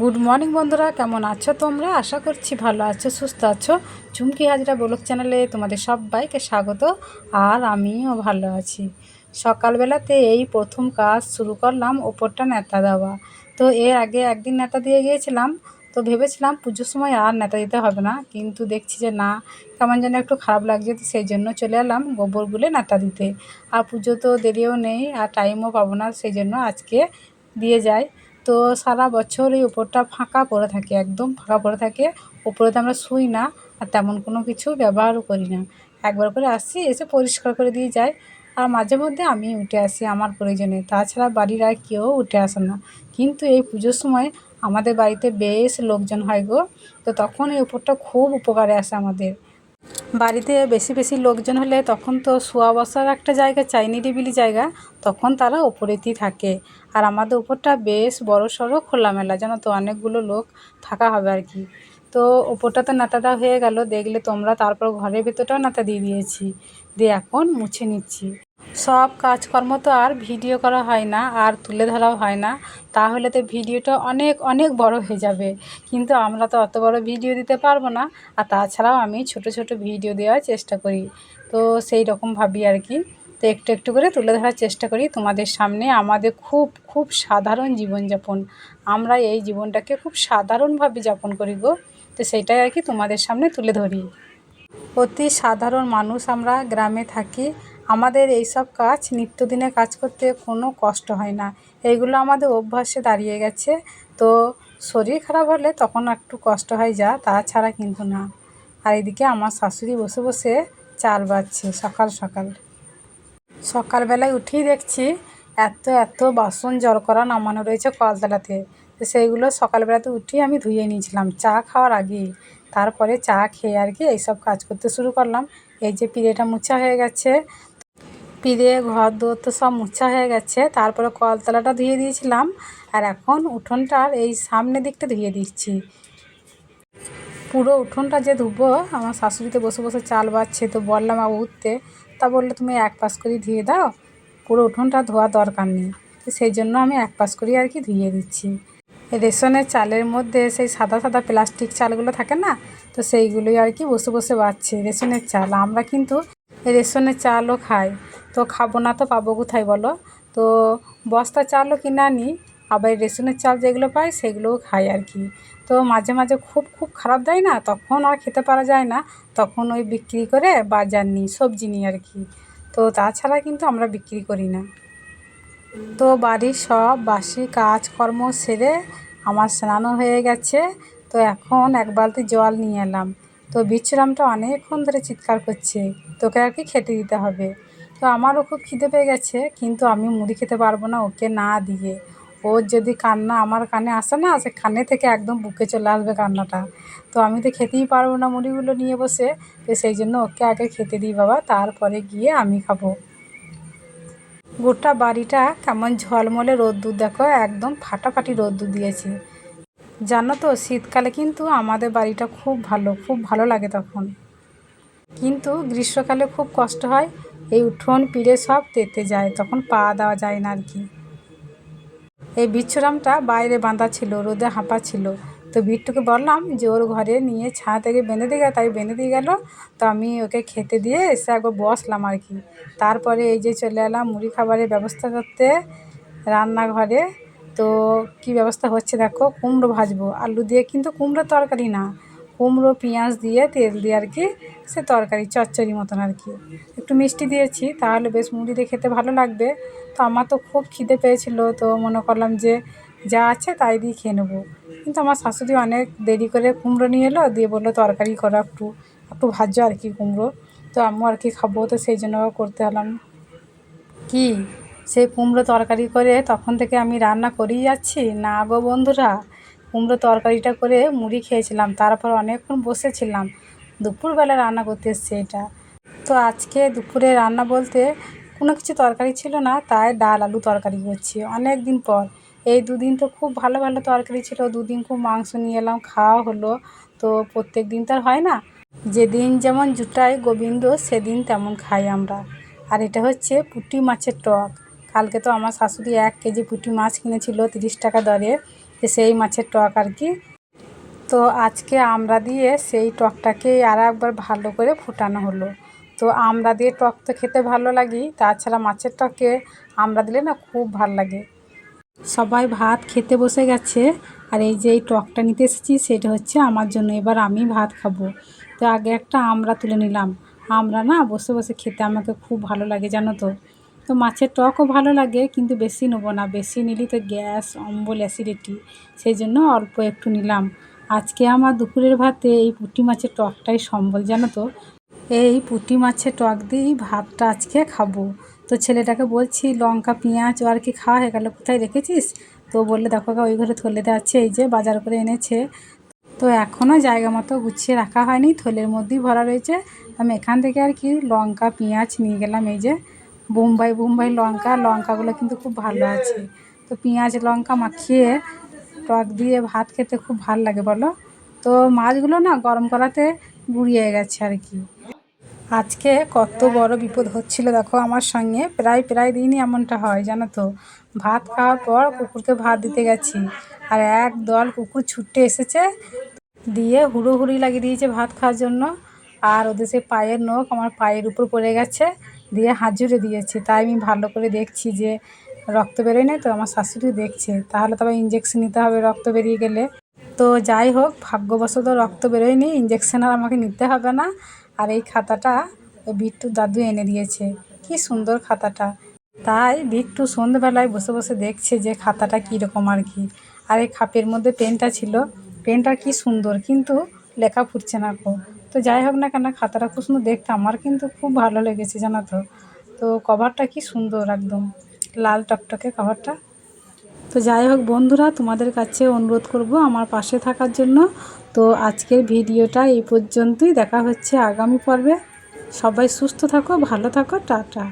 Good morning বন্ধুরা। কেমন আছো তোমরা? আশা করছি ভালো আছো, সুস্থ আছো। চুমকি হাজরা ব্লগ চ্যানেলে তোমাদের সবাইকে স্বাগত, আর আমিও ভালো আছি। সকালবেলাতে এই প্রথম কাজ শুরু করলাম ওপরটা নেতা দেওয়া। তো এর আগে একদিন নেতা দিয়ে গিয়েছিলাম, তো ভেবেছিলাম পুজোর সময় আর নেতা দিতে হবে না, কিন্তু দেখছি যে না, কেমন যেন একটু খারাপ লাগছে, তো সেই জন্য চলে এলাম গোবর গুলে নেতা দিতে। আর পুজো তো দেরিও নেই, আর টাইমও পাবো না, সেই জন্য আজকে দিয়ে যায় তো সারা বছর এই উপরটা ফাঁকা পড়ে থাকে, একদম ফাঁকা পড়ে থাকে। উপরে তো আমরা শুই না আর তেমন কোনো কিছু ব্যবহারও করি না। একবার করে আসি এসে পরিষ্কার করে দিয়ে যায় আর মাঝে মধ্যে আমি উঠে আসি আমার প্রয়োজনে, তাছাড়া বাড়ির আর কেউ উঠে আসে না। কিন্তু এই পুজোর সময় আমাদের বাড়িতে বেশ লোকজন হয় গো, তো তখন এই উপরটা খুব উপকারে আসে আমাদের। বাড়িতে বেশি বেশি লোকজন হলে তখন তো শোয়া বসার একটা জায়গা চাইনি নিরিবিলি জায়গা, তখন তারা ওপরেতেই থাকে। আর আমাদের উপরটা বেশ বড় সড়ো খোলামেলা, যেন তো অনেকগুলো লোক থাকা হবে আর কি। তো ওপরটা তো নাতাটা হয়ে গেল, দেখলে তোমরা তারপর ঘরের ভেতরটাও নাতা দিয়ে দিয়েছি। দিয়ে এখন মুছে নিচ্ছি। সব কাজকর্ম তো আর ভিডিও করা হয় না, আর তুলে ধরাও হয় না। তাহলে তো ভিডিওটা অনেক অনেক বড় হয়ে যাবে। কিন্তু আমরা তো অত বড় ভিডিও দিতে পারব না। আর তাছাড়াও আমি ছোট ছোট ভিডিও দেওয়ার চেষ্টা করি। তো সেই রকম ভাবি আর কি। তো একটু একটু করে তুলে ধরার চেষ্টা করি তোমাদের সামনে। আমাদের খুব খুব সাধারণ জীবনযাপন। আমরা এই জীবনটাকে খুব সাধারণভাবে যাপন করি গো। তো সেইটাই আর কি তোমাদের সামনে তুলে ধরি। অতি সাধারণ মানুষ আমরা গ্রামে থাকি। আমাদের এই সব কাজ, নিত্যদিনে কাজ করতে কোনো কষ্ট হয় না। এইগুলো আমাদের অভ্যাসে দাঁড়িয়ে গেছে। তো শরীর খারাপ হলে তখন একটু কষ্ট হয় যা তাছাড়া কিন্তু না। আর এদিকে আমার শাশুড়ি বসে বসে চাল বাজছে সকাল সকাল। সকালবেলায় উঠেই দেখছি এত এত বাসন জল করা নামানো রয়েছে কলতলাতে। তো সেইগুলো সকালবেলাতে উঠেই আমি ধুয়ে নিয়েছিলাম, চা খাওয়ার আগেই। তারপরে চা খেয়ে আর কি এইসব কাজ করতে শুরু করলাম। এই যে পিড়েটা মুছা হয়ে গেছে পিড়ে ঘর দৌড় তো সব মুছা হয়ে গেছে। তারপরে কলতলাটা ধুয়ে দিয়েছিলাম। আর এখন উঠোনটার এই সামনের দিকটা ধুয়ে দিচ্ছি। পুরো উঠোনটা যে ধুবো, আমার শাশুড়িতে বসে বসে চাল বাচ্ছে তো বললাম আবার উঠতে। তা বলল, তুমি এক পাশ করে ধুয়ে দাও। পুরো উঠোনটা ধোয়া দরকার নেই। তো সেই জন্য আমি এক পাশ করেই আর কি ধুয়ে দিচ্ছি। রেশনের চালের মধ্যে সেই সাদা সাদা প্লাস্টিক চালগুলো থাকে না, তো সেইগুলোই আর কি বসে বসে বাচ্ছে রেশনের চাল। আমরা কিন্তু রেশনের চালও খাই তো খাব না তো পাবো কোথায় বলো? তো বস্তা চালও কিনে আনি, আবার রেশনের চাল যেগুলো পাই সেগুলোও খাই আর কি। তো মাঝে মাঝে খুব খুব খারাপ দেয় না? তখন আর খেতে পারা যায় না। তখন ওই বিক্রি করে বাজার নিই, সবজি নিই আর কি। তো তাছাড়া কিন্তু আমরা বিক্রি করি না। তো বাড়ির সব বাসি কাজকর্ম সেরে আমার স্নানও হয়ে গেছে। তো এখন এক বালতি জল নিয়ে এলাম। তো বিচ্ছুরামটা অনেকক্ষণ ধরে চিৎকার করছে। তোকে আর কি খেতে দিতে হবে? তো আমারও খুব খিদে পেয়ে গেছে, কিন্তু আমি মুড়ি খেতে পারব না ওকে না দিয়ে। ওর যদি কান্না আমার কানে আসে না, সে কানে থেকে একদম বুকে চলে আসবে কান্নাটা। তো আমি তো খেতেই পারব না মুড়িগুলো নিয়ে বসে। তো সেই জন্য ওকে আগে খেতে দিই বাবা, তারপরে গিয়ে আমি খাব। গোটা বাড়িটা কেমন ঝলমলে রোদ্দুর দেখো, একদম ফাটাফাটি রোদ্দুর দিয়েছে। জানো তো, শীতকালে কিন্তু আমাদের বাড়িটা খুব ভালো খুব ভালো লাগে তখন। কিন্তু গ্রীষ্মকালে খুব কষ্ট হয়, এই উঠোন পিড়ে সব তেতে যায়, তখন পা দেওয়া যায় না আর কি। এই বিচ্ছুরামটা বাইরে বাঁধা ছিল, রোদে হাঁপা ছিল। তো বিট্টুকে বললাম, যে ওর ঘরে নিয়ে ছাঁ থেকে বেঁধে দিয়ে গেল তাই বেঁধে দিয়ে গেল। তো আমি ওকে খেতে দিয়ে এসে একবার বসলাম আর কি। তারপরে এই যে চলে এলাম মুড়ি খাবারের ব্যবস্থা করতে রান্নাঘরে। তো কি ব্যবস্থা হচ্ছে দেখো, কুমড়ো ভাজবো, আলু দিয়ে কিন্তু কুমড়ো তরকারি না। কুমড়ো, পেঁয়াজ দিয়ে তেল দিয়ে আর কি সে তরকারি, চচ্চড়ি মতন আর কি। একটু মিষ্টি দিয়েছি, তাহলে বেশ মুড়ি দিয়ে খেতে ভালো লাগবে। তো আমার তো খুব খিদে পেয়েছিল, তো মনে করলাম যে যা আছে তাই দিয়ে খেয়ে নেব। কিন্তু আমার শাশুড়ি অনেক দেরি করে কুমড়ো নিয়ে এলো, দিয়ে বলল তরকারি করো একটু একটু ভাজো আর কি কুমড়ো। তো আমিও আর কি খাব, তো সেই জন্য করতে হলাম কি? সেই কুমড়ো তরকারি করে তখন থেকে আমি রান্না করেই যাচ্ছি। না গো বন্ধুরা, কুমড়ো তরকারিটা করে মুড়ি খেয়েছিলাম, তারপর অনেকক্ষণ বসেছিলাম। দুপুরবেলা রান্না করতে এসছে এটা। তো আজকে দুপুরে রান্না বলতে কোনো কিছু তরকারি ছিল না, তাই ডাল আলু তরকারি করছি। অনেক দিন পর। এই দুদিন তো খুব ভালো ভালো তরকারি ছিল, দুদিন খুব মাংস নিয়ে এলাম, খাওয়া হলো। তো প্রত্যেক দিন তো হয় না। যেদিন যেমন জুটাই গোবিন্দ, সেদিন তেমন খাই আমরা। আর এটা হচ্ছে পুঁটি মাছের টক। কালকে তো আমার শাশুড়ি এক কেজি পুঁটি মাছ কিনেছিল তিরিশ টাকা দরে সেই মাছের টক আর কি। তো আজকে আমরা দিয়ে সেই টকটাকে আর একবার ভালো করে ফুটানো হলো। তো আমরা দিয়ে টক তো খেতে ভালো লাগেই তাছাড়া মাছের টকে আমরা দিলে না খুব ভালো লাগে। সবাই ভাত খেতে বসে গেছে, আর এই যে এই টকটা নিতে এসেছি, সেটা হচ্ছে আমার জন্য। এবার আমি ভাত খাব। তো আগে একটা আমরা তুলে নিলাম। আমরা না বসে বসে খেতে আমাকে খুব ভালো লাগে, জানো তো? তো মাছের টকও ভালো লাগে, কিন্তু বেশি নেব না। বেশি নিলে তো গ্যাস, অম্বল, অ্যাসিডিটি। সেই জন্য অল্প একটু নিলাম। আজকে আমার দুপুরের ভাতে এই পুঁটি মাছের টকটাই সম্বল, জানো তো? এই পুঁটি মাছের টক দিয়েই ভাতটা আজকে খাব। তো ছেলেটাকে বলছি, লঙ্কা, পেঁয়াজ ও আর কি খাওয়া হয়ে গেলো কোথায় রেখেছিস? তো বললে, দেখো ওই ঘরে থলেতে আছে, এই যে বাজার করে এনেছে। তো এখনও জায়গা মতো গুছিয়ে রাখা হয়নি, থলের মধ্যেই ভরা রয়েছে। আমি এখান থেকে আর কি লঙ্কা, পেঁয়াজ নিয়ে গেলাম, এই যে বোম্বাই বোম্বাই লঙ্কা, লঙ্কাগুলো কিন্তু খুব ভালো আছে। তো পেঁয়াজ, লঙ্কা মাখিয়ে টক দিয়ে ভাত খেতে খুব ভালো লাগে, বলো? তো মাছগুলো না গরম করাতে গুঁড়িয়ে গেছে আর কি। আজকে কত বড় বিপদ হচ্ছিল দেখো আমার সঙ্গে। প্রায় প্রায় দিনই এমনটা হয়, জানো তো। ভাত খাওয়ার পর কুকুরকে ভাত দিতে গেছি আর এক দল কুকুর ছুটে এসেছে দিয়ে হুড়োহুড়ি লাগিয়ে দিয়েছে ভাত খাওয়ার জন্য। আর ওদের সে পায়ের নখ আমার পায়ের উপর পড়ে গেছে। দিয়ে হাত জুড়ে দিয়েছে। তাই আমি ভালো করে দেখছি যে রক্ত বেরোয় না তো, আমার শাশুড়ি দেখছে। তাহলে তবে ইঞ্জেকশন নিতে হবে রক্ত বেরিয়ে গেলে। তো যাই হোক, ভাগ্যবশত রক্ত বেরোয়নি ইঞ্জেকশন আর আমাকে নিতে হবে না। আর এই খাতাটা ওই বিট্টু দাদু এনে দিয়েছে। কি সুন্দর খাতাটা। তাই বিট্টু সন্ধ্যেবেলায় বসে বসে দেখছে যে খাতাটা কীরকম আর কি। আর এই খাপের মধ্যে পেনটা ছিল। পেনটা কি সুন্দর, কিন্তু লেখা ফুটছে না কো তো যাই হোক না কেন, খাতাটা খুব সুন্দর দেখতে। আমার কিন্তু খুব ভালো লেগেছে, জানা তো। তো কভারটা কি সুন্দর একদম, লাল টকটকে কভারটা তো যাই হোক বন্ধুরা, তোমাদের কাছে অনুরোধ করব আমার পাশে থাকার জন্য। তো আজকের ভিডিওটা এই পর্যন্তই, দেখা হচ্ছে আগামী পর্বে। সবাই সুস্থ থাকো, ভালো থাকো, টাটা।